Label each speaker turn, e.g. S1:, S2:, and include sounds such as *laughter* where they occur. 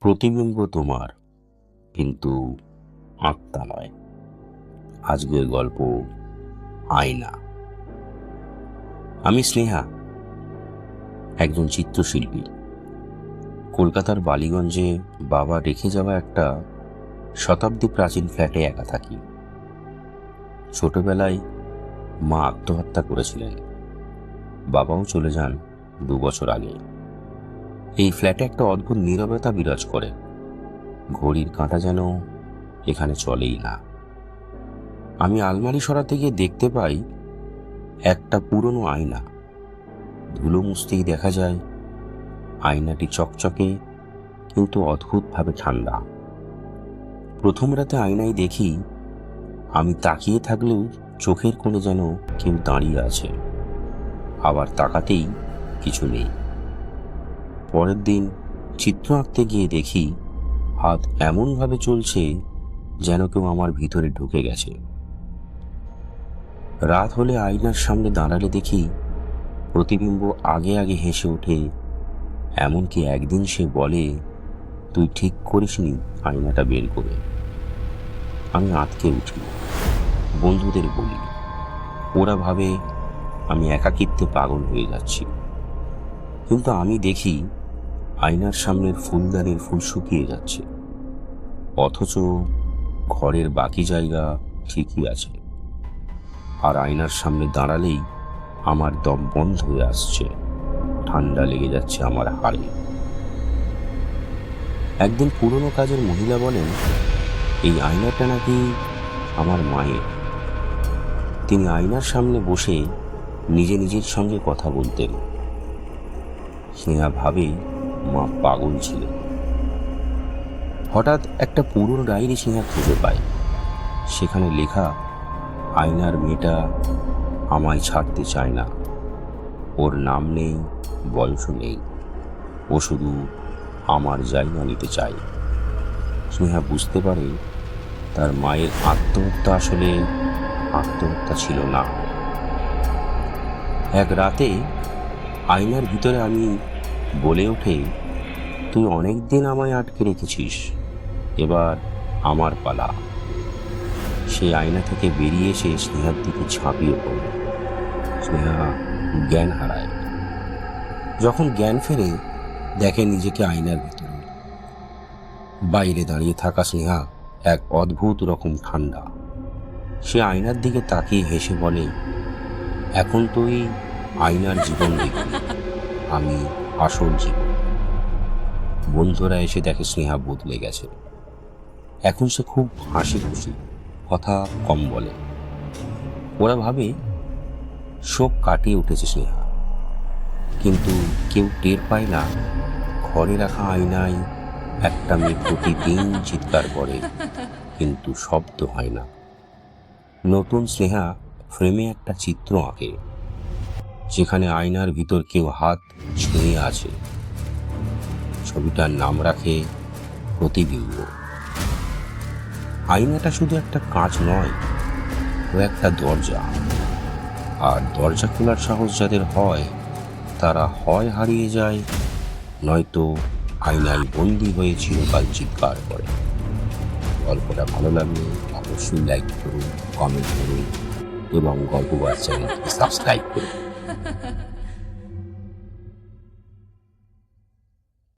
S1: প্রতিবিম্ব তোমার, কিন্তু আত্মা নয়। আজকের গল্প আয়না। আমি স্নেহা, একজন চিত্রশিল্পী। কলকাতার বালিগঞ্জে বাবা রেখে যাওয়া একটা শতাব্দী প্রাচীন ফ্ল্যাটে একা থাকি। ছোটবেলায় মা আত্মহত্যা করেছিলেন। বাবাও চলে যান দু বছর আগে। এই ফ্ল্যাটে একটা অদ্ভুত নীরবতা বিরাজ করে। ঘড়ির কাঁটা যেন এখানে চলেই না। আমি আলমারি সরাতে গিয়ে দেখতে পাই একটা পুরনো আয়না। ধুলো মুছতেই দেখা যায় আয়নাটি চকচকে কিন্তু অদ্ভুতভাবে ঠান্ডা। প্রথম রাতে আয়নায় দেখি আমি তাকিয়ে থাকলেও চোখের কোণে যেন কেউ দাঁড়িয়ে আছে। আবার তাকাতেই কিছু নেই। পরের দিন চিত্র আঁকতে গিয়ে দেখি হাত এমনভাবে চলছে যেন কেউ আমার ভিতরে ঢুকে গেছে। রাত হলে আয়নার সামনে দাঁড়ালে দেখি প্রতিবিম্ব আগে আগে হেসে ওঠে, এমনকি একদিন সে বলে, তুই ঠিক করিসনি আয়নাটা বের করে। আমি আটকে উঠি, বন্ধুদের বলি, ওরা ভাবে আমি একাকিত্বে পাগল হয়ে যাচ্ছি। কিন্তু আমি দেখি আয়নার সামনের ফুলদানির ফুল শুকিয়ে যাচ্ছে। অথচ ঘরের বাকি জায়গা ঠিকই আছে। আর আয়নার সামনে দাঁড়ালেই আমার দম বন্ধ হয়ে আসছে। ঠান্ডা লেগে যাচ্ছে আমার হাড়ে। একদিন পুরনো কাজের মহিলা বলেন, এই আয়নাটা নাকি আমার মায়ের। তিনি আয়নার সামনে বসে নিজে নিজের সঙ্গে কথা বলতেন। স্নেহা ভাবে মা পাগল ছিল। হঠাৎ একটা পুরনো ডায়েরি স্নেহা খুঁজে পায়। সেখানে লেখা, আয়নার মেয়েটা আমায় ছাড়তে চায় না। ওর নাম নেই বয়সও নেই। ও শুধু আমার জায়গা নিতে চায়। স্নেহা বুঝতে পারে তার মায়ের আত্মহত্যা আসলে আত্মহত্যা ছিল না। এক রাতে আয়নার ভিতরে আমি বলে ওঠে তুই অনেক দিন আমায় আটকে রেখেছিস, এবার আমার পালা। সে আয়না থেকে বেরিয়ে এসে স্নেহার দিকে ঝাঁপিয়ে পড়ল। স্নেহা জ্ঞান হারায়। যখন জ্ঞান ফেরে, দেখে নিজেকে আয়নার ভিতরে। বাইরে দাঁড়িয়ে থাকা স্নেহা এক অদ্ভুত রকম ঠান্ডা। সে আয়নার দিকে তাকিয়ে হেসে বলে, এখন তুই আয়নার জীবন দেখবি। আমি আসল জীবন বন্ধুরা এসে দেখে স্নেহা বদলে গেছে। এখন সে খুব হাসি খুশি, কথা কম বলে। ওরা ভাবে, শোক কাটিয়ে উঠেছে স্নেহা। কিন্তু কেউ টের পায় না, ঘরে রাখা আয়নায় একটা মেয়ে প্রতিদিন চিৎকার করে, কিন্তু শব্দ হয় না। নতুন স্নেহা ফ্রেমে একটা চিত্র আঁকে, যেখানে আয়নার ভিতর কেউ হাত ছুঁয়ে আছে। ছবিটার নাম রাখে প্রতিবিম্ব। আয়নাটা শুধু একটা কাঁচ নয়, ও একটা দরজা। আর দরজা খোলার সাহস যাদের হয়, তারা হয় হারিয়ে যায়, নয়তো আয়নায় বন্দি হয়ে চিরকাল চিৎকার করে। গল্পটা ভালো লাগলে অবশ্যই লাইক করুন কমেন্ট করুন, এবং গল্প চ্যানেলটি সাবস্ক্রাইব করুন। *laughs*